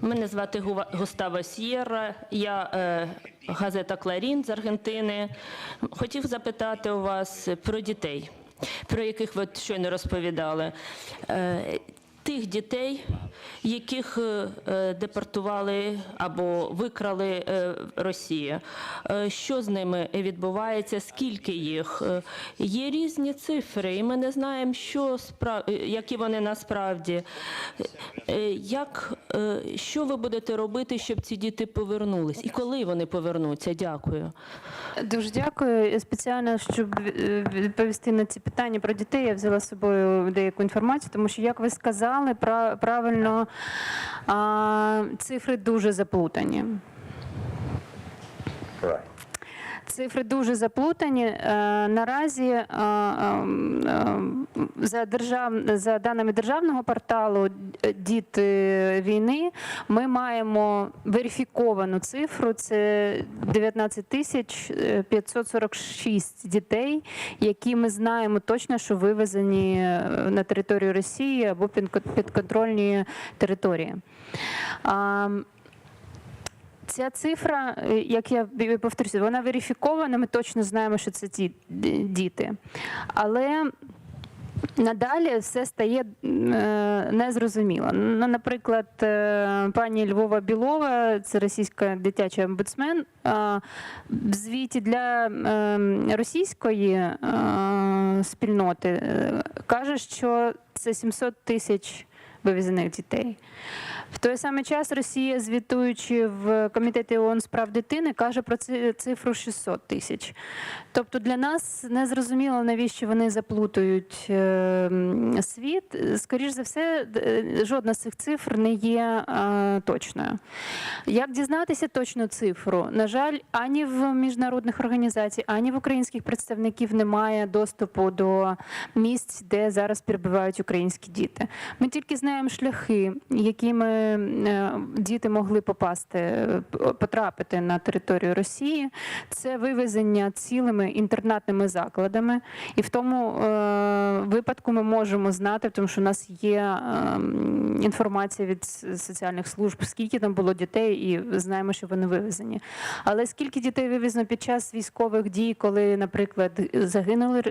Мене звати Густава Сєра, я е, газета Кларін з Аргентини. Хотів запитати у вас про дітей, про яких ви щойно розповідали. Е, тих дітей, яких е, депортували або викрали е, Росія. Е, Що з ними відбувається? Скільки їх? Є різні цифри, і ми не знаємо, що спра... е, які вони насправді. Як, що ви будете робити, щоб ці діти повернулись? І коли вони повернуться? Дякую. Дуже дякую. Спеціально, щоб відповісти на ці питання про дітей, я взяла з собою деяку інформацію, тому що, як ви сказали, пра- правильно цифри дуже заплутані. Right. Цифри дуже заплутані. Е, Наразі е, е, за держав... за даними державного порталу Діти війни ми маємо верифіковану цифру. Це 19 тисяч е, 546 дітей, які ми знаємо точно, що вивезені на територію Росії або під- підконтрольні території. Ця цифра, е, як я повторюся, вона верифікована. Ми точно знаємо, що це ті діти. Але надалі все стає е, незрозуміло. Ну, наприклад, е, пані Львова Білова, це російська дитяча омбудсмен, е, в звіті для е, російської е, спільноти е, каже, що це 700 тисяч вивезених дітей. В той самий час Росія, звітуючи в комітеті ООН з прав дитини, каже про цифру 600 тисяч. Тобто для нас не зрозуміло, навіщо вони заплутують е, світ. Скоріш за все, е, жодна з цих цифр не є е, точною. Як дізнатися точну цифру? На жаль, ані в міжнародних організацій, ані в українських представників немає доступу до місць, де зараз перебувають українські діти. Ми тільки знаємо шляхи, якими е, діти могли попасти, е, потрапити на територію Росії. Це вивезення цілими інтернатними закладами, і в тому е, випадку ми можемо знати, тому що у нас є інформація від соціальних служб, скільки там було дітей, і знаємо, що вони вивезені. Але скільки дітей вивезено під час військових дій, коли, наприклад, загинули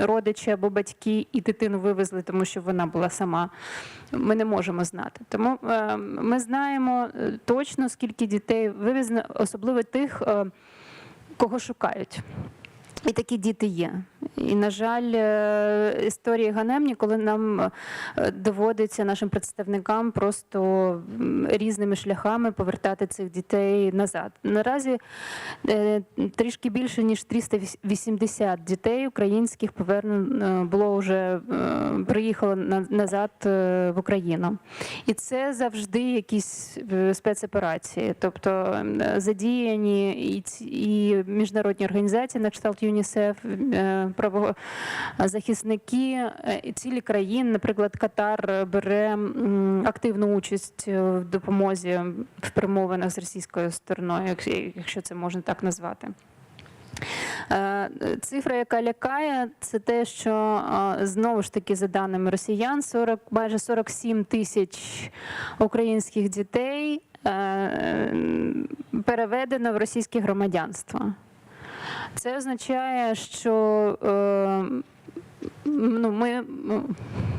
родичі або батьки, і дитину вивезли, тому що вона була сама, ми не можемо знати. Тому е, ми знаємо е, точно, скільки дітей вивезено, особливо тих, е, кого шукають. І такі діти є. І, на жаль, е, історії ганебні, коли нам е, доводиться нашим представникам просто різними шляхами повертати цих дітей назад. Наразі е, трішки більше ніж 380 дітей українських повернено було вже приїхало на- назад в Україну. І це завжди якісь спецоперації, тобто задіяні і, міжнародні організації, на кшталт ЮНІСЕФ, правозахисники е, цілі країни, наприклад, Катар е, бере активну участь е, в допомозі в перемовинах з російською стороною, якщо- це можна так назвати. Цифра, яка лякає, це те, що знову ж таки, за даними росіян, 40, майже 47 тисяч українських дітей переведено в російське громадянство. Це означає, що е, ну, ми,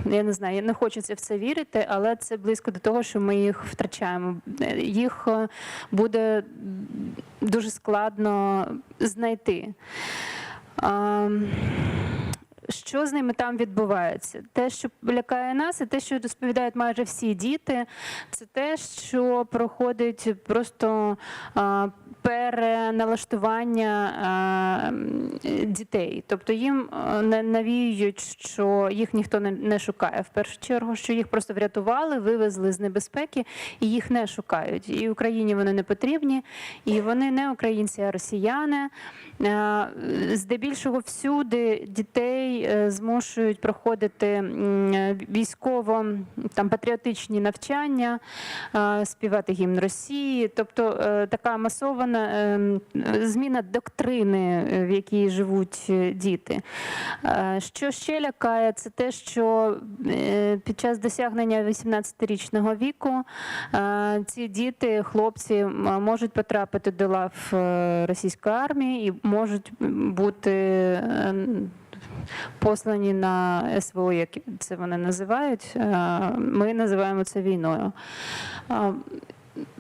я не знаю, не хочеться в це вірити, але це близько до того, що ми їх втрачаємо. Е, Їх е, буде дуже складно знайти. Що з ними там відбувається? Те, що лякає нас, і те, що розповідають майже всі діти, це те, що проходить просто переналаштування дітей. Тобто їм не навіюють, що їх ніхто не, шукає. В першу чергу, що їх просто врятували, вивезли з небезпеки і їх не шукають. І Україні вони не потрібні, і вони не українці, а росіяни. Е, Здебільшого всюди дітей е, змушують проходити е, військово там патріотичні навчання, е, співати гімн Росії. Тобто е, така масована певна ем, зміна доктрини, е, в якій живуть е, діти. Е, Що ще лякає, це те, що під час досягнення 18-річного віку ці діти, хлопці, можуть потрапити до лав російської армії і можуть бути е, послані на СВО, як це вони називають. Ми називаємо це війною.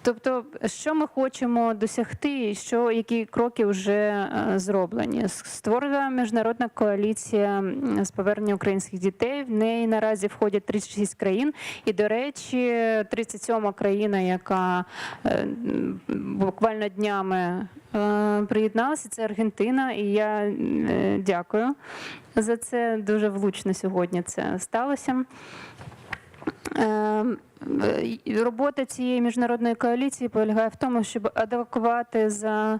Тобто, що ми хочемо досягти, і що які кроки вже е, зроблені? Створена міжнародна коаліція з повернення українських дітей. В неї наразі входять 36 країн. І, до речі, 37-ма країна, яка е, буквально днями е, приєдналася, це Аргентина. І я дякую за це. Дуже влучно сьогодні це сталося. Ем, Робота цієї міжнародної коаліції полягає в тому, щоб адвокувати за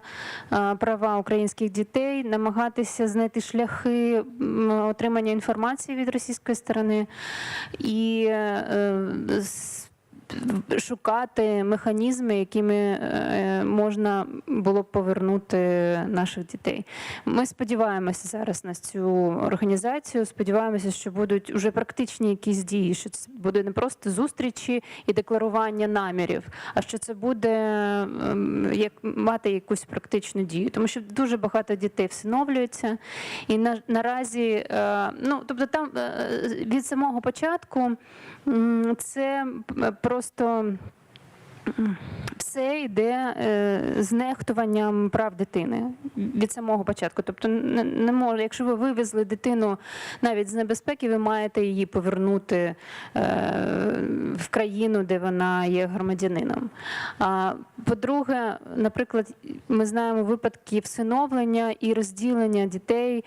е, права українських дітей, намагатися знайти шляхи отримання інформації від російської сторони. І е, шукати механізми, якими е, можна було б повернути наших дітей. Ми сподіваємося зараз на цю організацію. Сподіваємося, що будуть вже практичні якісь дії, що це буде не просто зустрічі і декларування намірів, а що це буде ем, як мати якусь практичну дію, тому що дуже багато дітей всиновлюється, і на наразі, е, ну тобто, там е, від самого початку це п- просто. Все йде е, з нехтуванням прав дитини від самого початку. Тобто, не, може, якщо ви вивезли дитину навіть з небезпеки, ви маєте її повернути е, в країну, де вона є громадянином. А по-друге, наприклад, ми знаємо випадки всиновлення і розділення дітей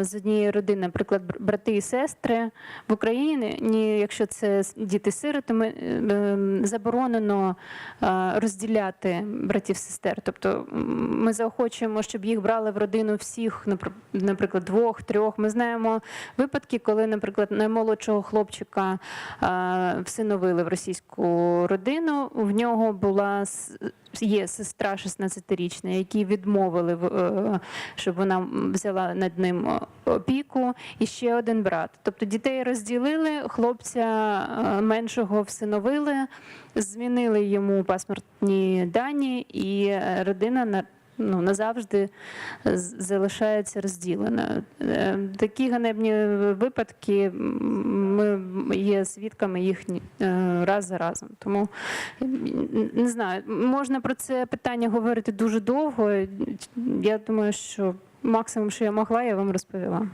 з однієї родини, наприклад, брати і сестри в Україні, якщо це діти-сироти, ми, е, заборонено розділяти братів сестер. Тобто ми заохочуємо, щоб їх брали в родину всіх, напр- наприклад, двох, трьох. Ми знаємо випадки, коли, наприклад, наймолодшого хлопчика всиновили в російську родину. В нього була є сестра 16-річна, якій відмовили, е, щоб вона взяла над ним е, опіку, і ще один брат. Тобто дітей розділили, хлопця е, меншого всиновили, змінили йому паспортні дані, і е, родина на Ну, назавжди залишається розділена. Е, Такі ганебні випадки ми є свідками їхні раз за разом. Тому не знаю, можна про це питання говорити дуже довго. Я думаю, що максимум, що я могла, я вам розповіла.